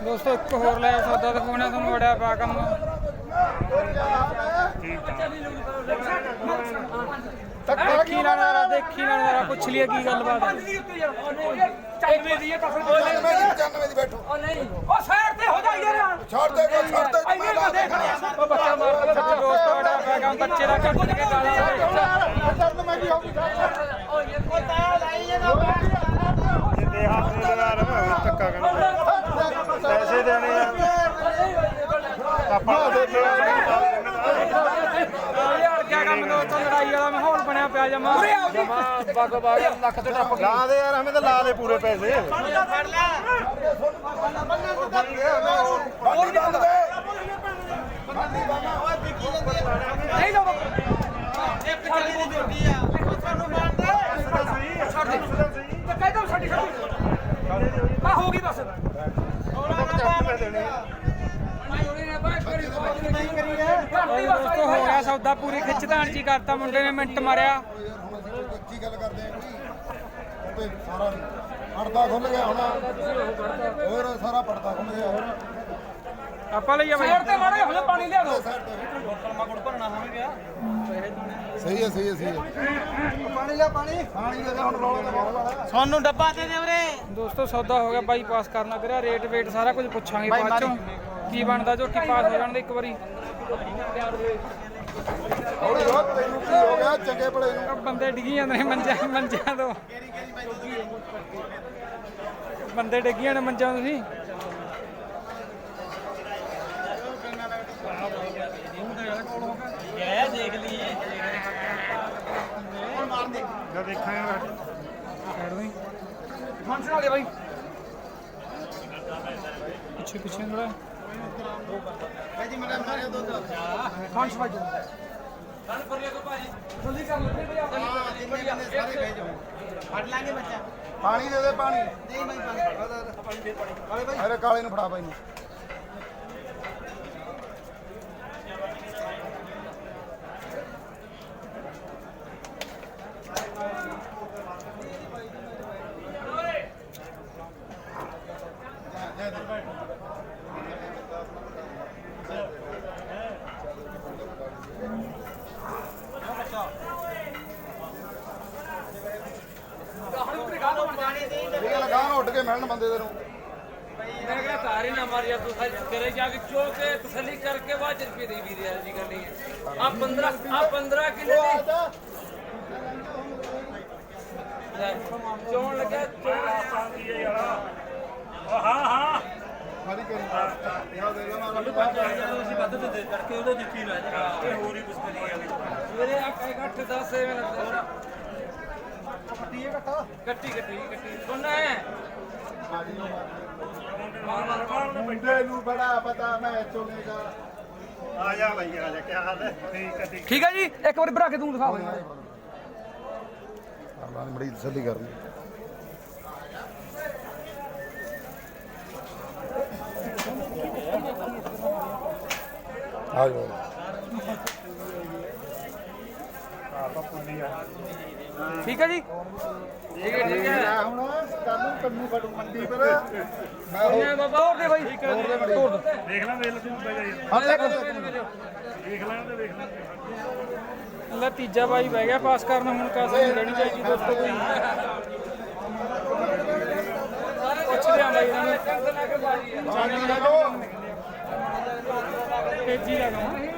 ਦੋਸਤੋ ਇੱਕ ਹੋਰ ਲੈ ਸੌਦਾ ਦਿਖਾਉਣਾ ਤੁਹਾਨੂੰ ਬੜਿਆ ਪਿਆ ਕੰਮ। ਦੇਖੀ ਲੈਣ ਵਾਲਾ ਦੇਖੀ ਲੈਣ ਵਾਲਾ ਪੁੱਛ ਲਿਆ ਕੀ ਗੱਲਬਾਤ ਹੈ। ਚੱਲਵੇਂ ਦੀ ਇਹ ਕਸਰ ਮੈਂ 95 ਦੀ ਬੈਠੋ। ਉਹ ਨਹੀਂ ਉਹ ਸਾਈਡ ਤੇ ਹੋ ਜਾ ਯਾਰ ਛੱਡ ਦੇ ਕੋ ਛੱਡ ਦੇ ਐਵੇਂ ਨਾ ਦੇਖ ਰਿਹਾ। ਉਹ ਬੱਚਾ ਮਾਰਦਾ ਸੱਚ ਦੋਸਤੋ ਪਿਆ ਕੰਮ ਬੱਚੇ ਦਾ ਕੱਟ ਕੇ ਗਾਲਾਂ ਦੇ ਮੈਂ ਕੀ ਹੋ ਗਈ ਜਿੱਦੇ ਹੱਥ ਦੇ ਲਗਾਰ ਧੱਕਾ ਕਰਨਾ ਪੈਸੇ ਦੇਣੇ ਆ। ਆਪਾਂ ਦੇ ਯਾਰ ਕੀ ਕੰਮ ਦੋਸਤੋ ਲੜਾਈ ਵਾਲਾ ਮਾਹੌਲ ਬਣਿਆ ਪਿਆ ਜਮਾ। ਬਗ ਬਗ ਲੱਖ ਤੋਂ ਟੱਪ ਲਾ ਦੇ ਯਾਰ ਹਮੇ ਤਾਂ ਲਾ ਦੇ ਪੂਰੇ ਪੈਸੇ। ਬੰਦੀ ਬੰਦ ਦੇ ਨਹੀਂ ਲੋ ਇੱਕ ਚੱਲ ਦੀ ਡਿਊਟੀ ਆ ਸਾਨੂੰ ਮਾਰਦਾ ਛੱਡ ਦੇ ਤੇ ਕਹਿ ਦੋ ਛੱਡੀ ਛੱਡੀ ਆ ਹੋ ਗਈ ਬਸ ਦੋਸਤੋ ਹੋ ਗਿਆ ਸੌਦਾ ਪੂਰੀ ਖਿੱਚਦਾਣ ਜੀ ਕਰਤਾ ਮੁੰਡੇ ਨੇ ਮਿੰਟ ਮਾਰਿਆ। ਕੀ ਗੱਲ ਕਰਦੇ ਆ ਕੋਈ ਤੇ ਸਾਰਾ ਪਰਦਾ ਖੁੱਲ ਗਿਆ ਹੁਣ ਹੋਰ ਸਾਰਾ ਪਰਦਾ ਖੁੱਲ ਗਿਆ ਹੋਰ ਆਪਾਂ ਲਈ ਆ ਬਾਈ। ਸਾਈਡ ਤੇ ਮਾਰੇ ਹੁਣੇ ਪਾਣੀ ਲਿਆ ਦੋ। ਸਹੀ ਹੈ ਸਹੀ ਹੈ ਸਹੀ ਹੈ। ਪਾਣੀ ਲਿਆ ਪਾਣੀ। ਪਾਣੀ ਦੇ ਦੇ ਹੁਣ ਰੋਲ ਵਾਲਾ ਸਾਨੂੰ ਡੱਬਾ ਦੇ ਦੇ ਵੀਰੇ। ਦੋਸਤੋ ਸੌਦਾ ਹੋ ਗਿਆ ਬਾਈ ਪਾਸ ਕਰਨਾ ਵੀਰਾ ਰੇਟ ਵੇਟ ਸਾਰਾ ਕੁਝ ਪੁੱਛਾਂਗੇ ਬਾਅਦ ਚੋਂ। ਕੀ ਬਣਦਾ ਝੋਟੀ ਪਾਸ ਹੋ ਜਾਣ ਦੇ ਇੱਕ ਵਾਰੀ। ਹੌਲੀ ਹੋ ਤੈਨੂੰ ਕੀ ਹੋ ਗਿਆ? ਚੰਗੇ ਭਲੇ ਨੂੰ। ਉਹ ਬੰਦੇ ਡਿੱਗੀ ਜਾਂਦੇ ਨੇ ਮੰਜਿਆਂ ਮੰਜਿਆਂ ਤੋਂ। ਬੰਦੇ ਡਿੱਗੀ ਜਾਂਦੇ ਮੰਜਿਆਂ ਤੋਂ ਤੁਸੀਂ ਇਹ ਦੇਖ ਲਈਏ ਜਦ ਦੇਖਾਂਗੇ ਛੱਡ ਦੇ ਫੰਕਸ਼ਨ ਵਾਲੇ ਬਾਈ। ਪਿੱਛੇ ਪਿੱਛੇ ਥੋੜਾ ਫੰਕਸ਼ ਵਾਜੋ ਜਲਦੀ ਕਰ ਲੈ ਬਈ ਫੜ ਲਾਂਗੇ ਬੱਚਾ ਪਾਣੀ ਦੇ ਦੇ ਪਾਣੀ। ਨਹੀਂ ਮੈਂ ਪਾਣੀ। ਅਰੇ ਕਾਲੇ ਨੂੰ ਫੜਾ ਬਾਈ ਨੂੰ ਇਹ ਕੇ ਮਿਲਣ ਬੰਦੇ ਤੈਨੂੰ ਮੈਂ ਕਿਹਾ ਤਾਰੇ ਨਾ ਮਾਰ ਤੂੰ ਸਾਰੀ ਕਰੇ ਜਾ ਕੇ ਚੋ ਕੇ ਤਸੱਲੀ ਕਰਕੇ ਬਾਅਦ ਚ ਰੁਪਏ ਦੇ ਵੀ ਰਿਆ ਜੀ ਕਰਨੀ ਆ 15 ਆ 15 ਕਿਲੋ ਦੀ। ਚੋਣ ਲੱਗਾ ਚੋਣ ਪਾਉਂਦੀ ਹੈ ਯਾਰ ਹਾਂ ਹਾਂ ਸਾਰੀ ਕਰੀ। ਯਾਰ ਦੇ ਲਾ ਮੈਂ ਪੰਜ ਆ ਜਾਂਦਾ ਤੁਸੀਂ ਵੱਧ ਦੇ ਕਰਕੇ ਉਹਦਾ ਜਿੱਤੀ ਨਾ ਤੇ ਹੋਰ ਹੀ ਕੁਝ ਕਰੀ ਜਾਂਦੇ ਸਵੇਰੇ 8 10 ਐਵੇਂ ਕੱਟੀ। ਕੱਟੀ ਕੱਟੀ ਕੱਟੀ। ਮੁੰਡੇ ਨੂੰ ਬੜਾ ਪਤਾ ਮੈਂ ਚੁਗੇਗਾ ਆ ਜਾ ਬਈ ਆ ਜਾ ਕੀ ਹਾਲ ਹੈ? ਠੀਕ ਹੈ ਠੀਕ। ਠੀਕ ਹੈ ਜੀ ਇੱਕ ਵਾਰੀ ਭਰਾ ਕੇ ਤੂੰ ਦਿਖਾ। ਅੱਲਾਹ ਨੇ ਬੜੀ ਤਸੱਲੀ ਕਰਨੀ ਆ ਜਾਓ। ਆਪਾਂ ਪੁੱਲੀ ਆ। ਠੀਕ ਹੈ ਜੀ? ਠੀਕ ਹੈ ਠੀਕ ਹੈ। ਹੁਣ ਕੱਲ ਨੂੰ ਕੰਨੂ ਫੜੂ ਮੰਡੀ ਪਰ। ਮੈਂ ਹੋਰ ਬਾਬਾ ਹੋਰ ਦੇ ਬਾਈ। ਤੋੜ ਦੇਖ ਲੈ ਵੇਲ ਤੂੰ ਬੈ ਜਾਈ ਹਾਂ ਦੇਖ ਲੈ ਤੇ ਦੇਖ ਲੈ ਲੈ ਤੀਜਾ ਬਾਈ ਬਹਿ ਗਿਆ ਪਾਸ ਕਰਨ ਹੁਣ ਕਾਸੇ ਨਹੀਂ ਰਹਿਣੀ ਚਾਹੀਦੀ ਦੋਸਤੋ ਪੁੱਛਦੇ ਆ ਬਾਈ ਨੂੰ ਟੈਨਸ਼ਨ ਨਾ ਕੇ ਬਾਜੀ ਤੇਜ਼ੀ ਲਗਾਉਣਾ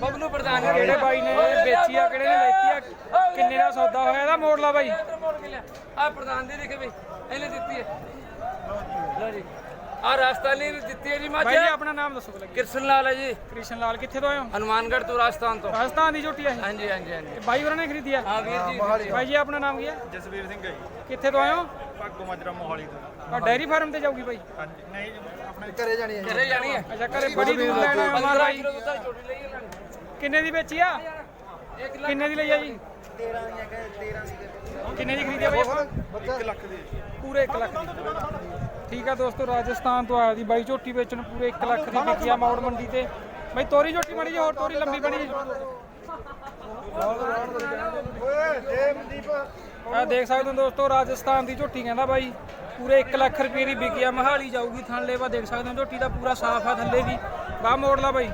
ਬਬਲੂ ਪ੍ਰਧਾਨ ਕਿਹੜੇ ਬਾਈ ਨੇ ਵੇਚੀ ਆ ਕਿਹੜੇ ਨੇ ਲੈਤੀ ਆ ਕਿੰਨੇ ਦਾ ਸੌਦਾ ਹੋਇਆ ਇਹਦਾ ਮੋੜ ਲਾ ਬਾਈ ਆ ਪ੍ਰਧਾਨ ਦੀ ਦੇਖੇ ਬਈ ਇਹਨੇ ਦਿੱਤੀ ਹੈ। ਲਓ ਜੀ। ਆ ਰਾਜਸਥਾਨੀ ਦਿੱਤੀ ਹੈ ਜੀ ਮਾਝਾ। ਬਾਈ ਆਪਣਾ ਨਾਮ ਦੱਸੋ ਪਹਿਲਾਂ ਕਿਰਸ਼ਨ ਲਾਲ ਹੈ ਜੀ। ਕ੍ਰਿਸ਼ਨ ਲਾਲ ਕਿੱਥੇ ਤੋਂ ਆਏ ਹੋ? ਹਨੂਮਾਨਗੜ੍ਹ ਤੋਂ ਰਾਜਸਥਾਨ ਤੋਂ। ਰਾਜਸਥਾਨ ਦੀ ਝੋਟੀ ਹੈ ਇਹ। ਹਾਂਜੀ ਹਾਂਜੀ ਹਾਂਜੀ। ਬਾਈ ਹੋਰਾਂ ਨੇ ਖਰੀਦੀ ਆ? ਹਾਂ ਵੀਰ ਜੀ ਬਾਈ ਜੀ ਆਪਣਾ ਨਾਮ ਕੀ ਹੈ ਜਸਵੀਰ ਸਿੰਘ ਹੈ ਜੀ। ਕਿੱਥੇ ਤੋਂ ਆਏ ਹੋ? ਭਾਗੋ ਮਾਜਰਾ ਮੋਹਾਲੀ ਤੋਂ। ਆ ਡੈਰੀ ਫਾਰਮ ਤੇ ਜਾਊਗੀ ਬਾਈ? ਹਾਂਜੀ ਨਹੀਂ ਜੀ, ਆਪਣੇ ਘਰੇ ਜਾਣੀ ਹੈ ਘਰੇ ਜਾਣੀ ਹੈ। ਅੱਛਾ ਘਰੇ ਬੜੀ ਦੂਰ ਲੈਣਾ ਹੈ 15 ਝੋਟੀ ਲਈ ਇਹਨਾਂ ਕਿੰਨੇ ਦੀ ਵੇਚੀ ਆ? ਕਿੰਨੇ ਦੀ ਲਈ ਆ ਜੀ? 13 ਕਿੰਨੇ ਦੀ ਖਰੀਦੀ ਆ ਬਾਈ? ਆਪਾਂ 1 ਲੱਖ ਦੀ। ਪੂਰੇ 1 ਲੱਖ ਠੀਕ ਆ ਦੋਸਤੋ ਰਾਜਸਥਾਨ ਤੋਂ ਆਇਆ ਦੀ ਬਾਈ ਝੋਟੀ ਵੇਚਣ ਪੂਰੇ 1 ਲੱਖ ਦੀ ਵਿਕੀ ਆ ਮੌੜ ਮੰਡੀ ਤੇ। ਬਾਈ ਤੋਰੀ ਝੋਟੀ ਮੜੀ ਜੀ ਹੋਰ ਤੋਰੀ ਲੰਬੀ ਬਣੀ ਜੀ। ਓਏ ਜੇ ਮਨਦੀਪ। ਆ ਦੇਖ ਸਕਦੇ ਹੋ ਦੋਸਤੋ ਰਾਜਸਥਾਨ ਦੀ ਝੋਟੀ ਕਹਿੰਦਾ ਬਾਈ ਪੂਰੇ 1 ਲੱਖ ਰੁਪਏ ਦੀ ਵਿਕੀ ਆ। ਮਹਾਲੀ ਜਾਊਗੀ ਥਣ ਲੇਵਾ ਦੇਖ ਸਕਦੇ ਹੋ ਝੋਟੀ ਦਾ ਪੂਰਾ ਸਾਫ਼ ਆ ਥੱਲੇ ਵੀ। ਬਾਹ ਮੋੜ ਲਾ ਬਾਈ।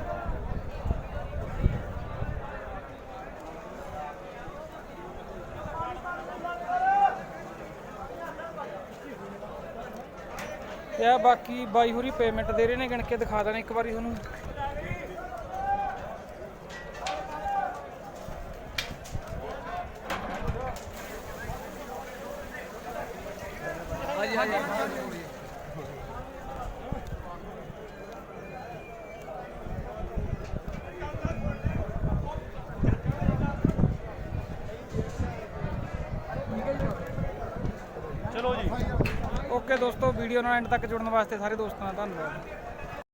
ਤੇ ਆ, ਬਾਕੀ ਬਾਈ ਹੋਰੀ ਪੇਮੈਂਟ ਦੇ ਰਹੇ ਨੇ ਗਿਣ ਕੇ ਦਿਖਾ ਦੇਣਾ ਇੱਕ ਵਾਰੀ ਤੁਹਾਨੂੰ ਹਾਂਜੀ ਹਾਂਜੀ ਓਕੇ ਦੋਸਤੋ ਵੀਡੀਓ ਨਾਲ ਐਂਡ ਤੱਕ ਜੁੜਨ ਵਾਸਤੇ ਸਾਰੇ ਦੋਸਤਾਂ ਦਾ ਧੰਨਵਾਦ।